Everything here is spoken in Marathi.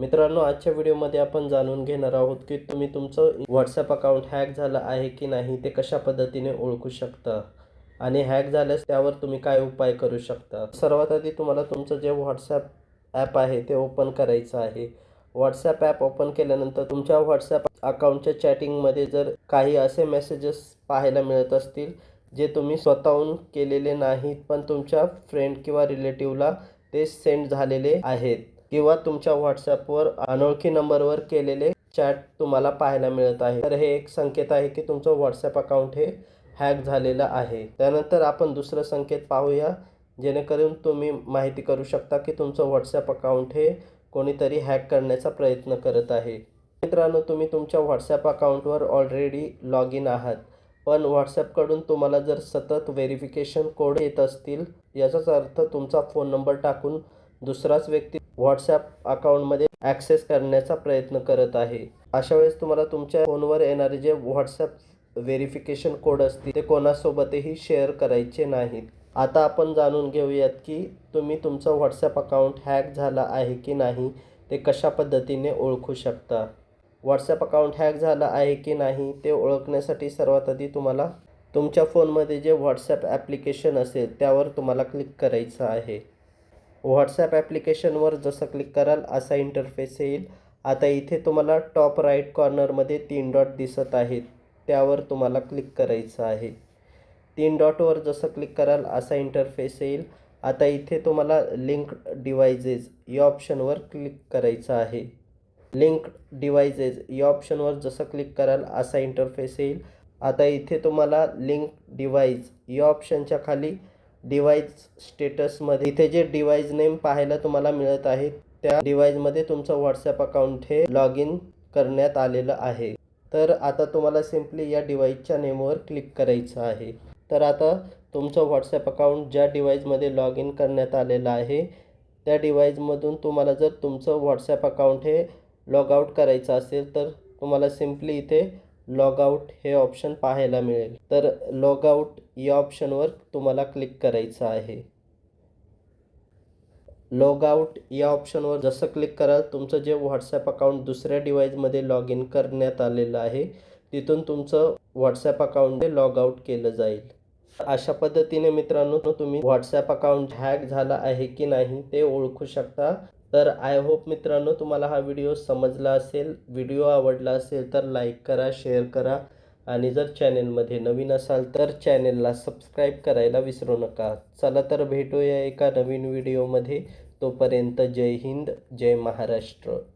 मित्रांनो आजच्या व्हिडिओमध्ये आपण जाणून घेणार आहोत की तुम्ही तुमचं व्हॉट्सअप अकाउंट हॅक झालं आहे की नाही ते कशा पद्धतीने ओळखू शकता? आणि हॅक झाल्यास त्यावर तुम्ही काय उपाय करू शकता? सर्वात आधी तुम्हाला तुमचं जे व्हॉट्सॲप ॲप आहे ते ओपन करायचं आहे. व्हॉट्सॲप ॲप ओपन केल्यानंतर तुमच्या व्हॉट्सॲप अकाउंटच्या चॅटिंगमध्ये जर काही असे मेसेजेस पाहायला मिळत असतील जे तुम्ही स्वतःहून केलेले नाहीत पण तुमच्या फ्रेंड किंवा रिलेटिव्हला ते सेंड झालेले आहेत. किंवा तुमच्या व्हॉट्सॲपवर अनोळखी नंबरवर केलेले चॅट तुम्हाला पाहायला मिळत आहे. तर हे एक संकेत आहे की तुमचं व्हॉट्सॲप अकाउंट हे हॅक झालेलं आहे. त्यानंतर आपण दुसरं संकेत पाहूया जेणेकरून तुम्ही माहिती करू शकता की तुमचं व्हॉट्सॲप अकाउंट हे कोणीतरी हॅक करण्याचा प्रयत्न करत आहे. मित्रांनो तुम्ही तुमच्या व्हॉट्सॲप अकाउंटवर ऑलरेडी लॉग इन आहात. पण व्हॉट्सॲपकडून तुम्हाला जर सतत व्हेरिफिकेशन कोड येत असतील याचाच अर्थ तुमचा फोन नंबर टाकून दुसराच व्यक्ती व्हॉट्सॲप अकाउंटमध्ये ॲक्सेस करण्याचा प्रयत्न करत आहे. अशा वेळेस तुम्हाला तुमच्या फोनवर येणारे जे व्हॉट्सॲप व्हेरिफिकेशन कोड असतील ते कोणासोबतही शेअर करायचे नाहीत. आता आपण जाणून घेऊयात की तुम्ही तुमचं व्हॉट्सॲप अकाउंट हॅक झाला आहे की नाही ते कशा पद्धतीने ओळखू शकता? व्हॉट्सॲप अकाउंट हॅक झालं आहे की नाही ते ओळखण्यासाठी सर्वात आधी तुम्हाला तुमच्या फोनमध्ये जे व्हॉट्सॲप ॲप्लिकेशन असेल त्यावर तुम्हाला क्लिक करायचं आहे. व्हॉट्सॲप ॲप्लिकेशनवर जसं क्लिक कराल असा इंटरफेस येईल. आता इथे तुम्हाला टॉप राईट कॉर्नरमध्ये तीन डॉट दिसत आहेत. त्यावर तुम्हाला क्लिक करायचं आहे. तीन डॉटवर जसं क्लिक कराल असा इंटरफेस येईल. आता इथे तुम्हाला लिंक डिवायजेस या ऑप्शनवर क्लिक करायचं आहे. लिंक डिवायजेस या ऑप्शनवर जसं क्लिक कराल असा इंटरफेस येईल. आता इथे तुम्हाला लिंक डिव्हाइस या ऑप्शनच्या खाली डिवाइस स्टेटसमध्ये इथे जे डिवाइस नेम पाहायला तुम्हाला मिळत आहे त्या डिवाइसमध्ये तुमचं व्हॉट्सअप अकाउंट हे लॉग इन करण्यात आलेलं आहे. तर आता तुम्हाला सिम्पली या डिव्हाइसच्या नेमवर क्लिक करायचं आहे. तर आता तुमचं व्हॉट्सअप अकाउंट ज्या डिव्हाइसमध्ये लॉग इन करण्यात आलेलं आहे त्या डिवाइसमधून तुम्हाला जर तुमचं व्हॉट्सॲप अकाउंट हे लॉग आऊट करायचं असेल तर तुम्हाला सिम्पली इथे लॉगआउट हे ऑप्शन पाहायला मिळेल. तर लॉगआउट या ऑप्शनवर तुम्हाला क्लिक करायचं आहे. लॉगआउट या ऑप्शनवर जसं क्लिक कराल तुमचं जे व्हॉट्सॲप अकाउंट दुसऱ्या डिव्हाइसमध्ये लॉग इन करण्यात आलेलं आहे तिथून तुमचं व्हॉट्सॲप अकाउंट हे लॉग आऊट केलं जाईल. अशा पद्धतीने मित्रांनो तुम्ही व्हॉट्सॲप अकाउंट हॅक झाला आहे की नाही ते ओळखू शकता. तर आय होप मित्रांनो तुम्हाला हा व्हिडिओ समजला असेल. व्हिडिओ आवडला असेल तर लाईक करा शेअर करा. आणि जर चॅनेलमध्ये नवीन असाल तर चॅनेलला सबस्क्राईब करायला विसरू नका. चला तर भेटूया एका नवीन व्हिडिओमध्ये तोपर्यंत जय हिंद जय महाराष्ट्र.